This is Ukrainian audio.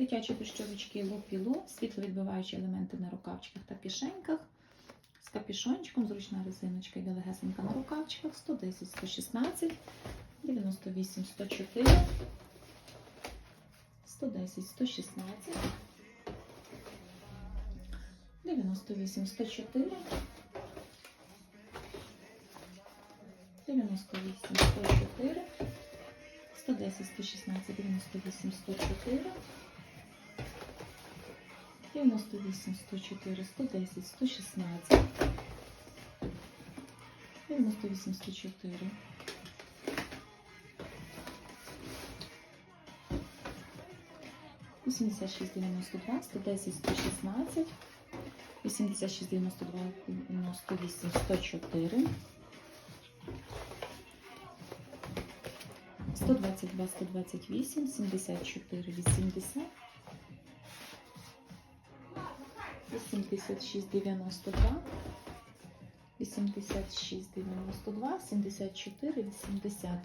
Дитячі пищовички лупілу, світловідбиваючі елементи на рукавчиках та кишеньках. З капішончиком, зручна резиночка і легесенька на рукавчиках 110, 116, 98, 104, 110, 116, 98, 104, 98, 104, 110, 116, 98, 104, 98, 104, 110, 116, 98, 104. Вісімдесят шість дев'яносто два, сто десять, сто шістнадцять, вісімдесят шість дев'яносто два, дев'яносто вісім, сто чотири. 122, 128, 74, 80, 86,92, 86,92, 74,80.